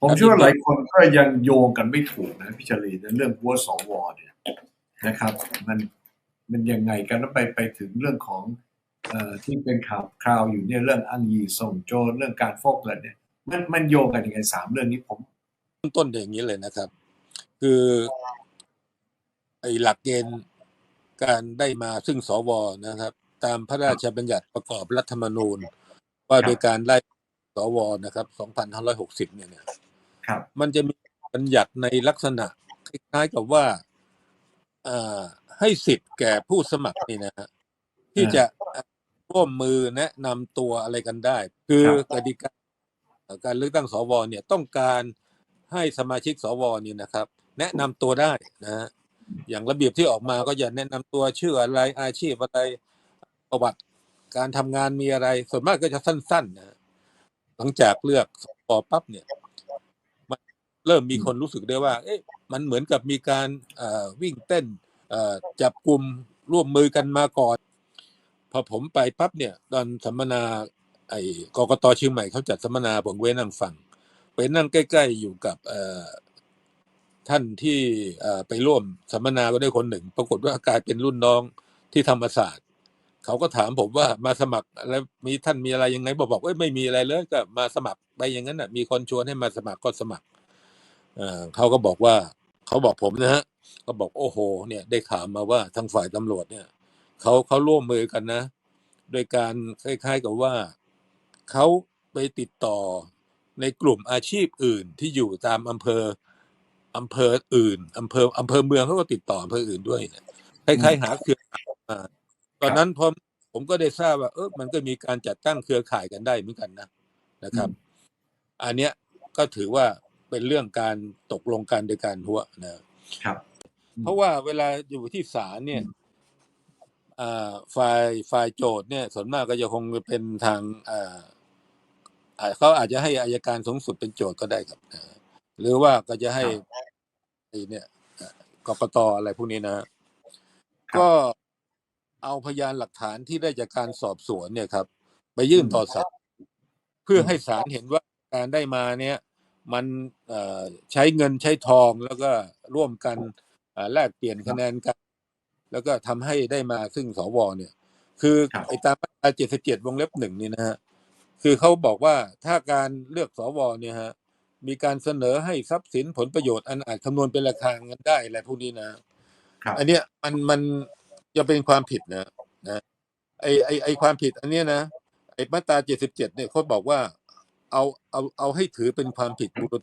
ผมเชื่อว่าหลายคนก็ยังโยงกันไม่ถูกนะพี่ชลีในเรื่องหัวสวเนี่ยนะครับ มันมันยังไงกันแล้วไปไปถึงเรื่องของอที่เป็นข่าวคราวอยู่เนี่ยเรื่องอังยีส่งโจรเรื่องการฟอกเงินเนี่ย มันมันโยงกันยังไงสามเรื่องนี้ผมต้นอย่างนี้เลยนะครับ คือไอ้หลักเกณฑ์การได้มาซึ่งสวนะครับ ตามพระราชบัญญัติประกอบรัฐธรรมนูญ ว่าโดยการได้สวนะครับ 2560 เนี่ยเนี่ย ครับมันจะมีบัญญัติในลักษณะคล้ายๆกับว่าอให้สิทธิ์แก่ผู้สมัครนี่นะฮะที่จะร่วมมือแนะนำตัวอะไรกันได้ คือกติกาการเลือกตั้งสวเนี่ยต้องการให้สมาชิกสวนี่นะครับ แนะนำตัวได้นะฮะอย่างระเบียบที่ออกมาก็จะแนะนำตัวชื่ออะไรอาชีพอะไรประวัติการทำงานมีอะไร ส่วนมากก็จะสั้นๆนะหลังจากเลือกสวปั๊บเนี่ย เริ่มมีคนรู้สึกได้ว่า เอ๊ะมันเหมือนกับมีการเอ่อวิ่งเต้นเอ่อจับกลุ่มร่วมมือกันมาก่อน พอผมไปปั๊บเนี่ย ตอนสัมมนาไอ้กกตเชียงใหม่เขาจัดสัมมนาผมเว้นั่งฟังไปนั่งใกล้ ๆ อยู่กับเอ่อท่านที่เอ่อไปร่วมสัมมนาก็ได้คนหนึ่ง ปรากฏว่ากลายเป็นรุ่นน้องที่ธรรมศาสตร์เขาก็ถามผมว่ามาสมัครแล้วมีท่านมีอะไรยังไงบอกบอกเอ้ยไม่มีอะไรเลยก็มาสมัครไปอย่างนั้นน่ะมีคนชวนให้มาสมัครก็สมัคร เอ่อเขาก็บอกว่าเขาบอกผมนะฮะก็บอกโอ้โห เนี่ยได้ข่าวมาว่าทางฝ่ายตำรวจเนี่ยเขาเขาร่วมมือกันนะ โดยการคล้ายๆกับว่าเขาไปติดต่อในกลุ่มอาชีพอื่นที่อยู่ตามอำเภออำเภออื่นอำเภออำเภอเมืองเขาก็ติดต่ออำเภออื่นด้วยเนี่ยคล้ายๆหาเครือข่ายมาตอนนั้นพอผมก็ได้ทราบว่าเออมันก็มีการจัดตั้งเครือข่ายกันได้เหมือนกันนะนะครับ อันเนี้ยก็ถือว่า เป็นเรื่องการตกลงกันโดยการหัวนะครับ เพราะว่าเวลาอยู่ที่ศาลเนี่ยอ่าฝ่ายฝ่ายโจทย์เนี่ยส่วนมากก็จะคงเป็นทางอ่าอ่าเขาอาจจะให้อายการสูงสุดเป็นโจทย์ก็ได้ครับอ่าหรือว่าก็จะให้ไอ้เนี่ยอ่ากกตอะไรพวกนี้นะครับก็เอาพยานหลักฐานที่ได้จากการสอบสวนเนี่ยครับ ไปยื่นต่อศาลเพื่อให้ศาลเห็นว่าการได้มาเนี่ย มันเอ่อใช้เงินใช้ทองแล้วก็ร่วมกันเอ่อแลกเปลี่ยนคะแนนกัน แล้วก็ทำให้ได้มาซึ่งสวเนี่ย คือครับไอ้ตามมาตรา77วงเล็บหนึ่งนี่นะฮะคือเขาบอกว่าถ้าการเลือกสวเนี่ยฮะมีการเสนอให้ทรัพย์สินผลประโยชน์อันอาจคำนวณเป็นราคาเงินได้อะไรพวกนี้นะครับอันเนี้ยมันมันจะเป็นความผิดนะนะไอไอไอความผิดอันเนี้ยนะไอมาตราเจ็ดสิบเจ็ดเนี่ยเขาบอกว่า เอาเอาเอาให้ถือเป็นความผิดมูล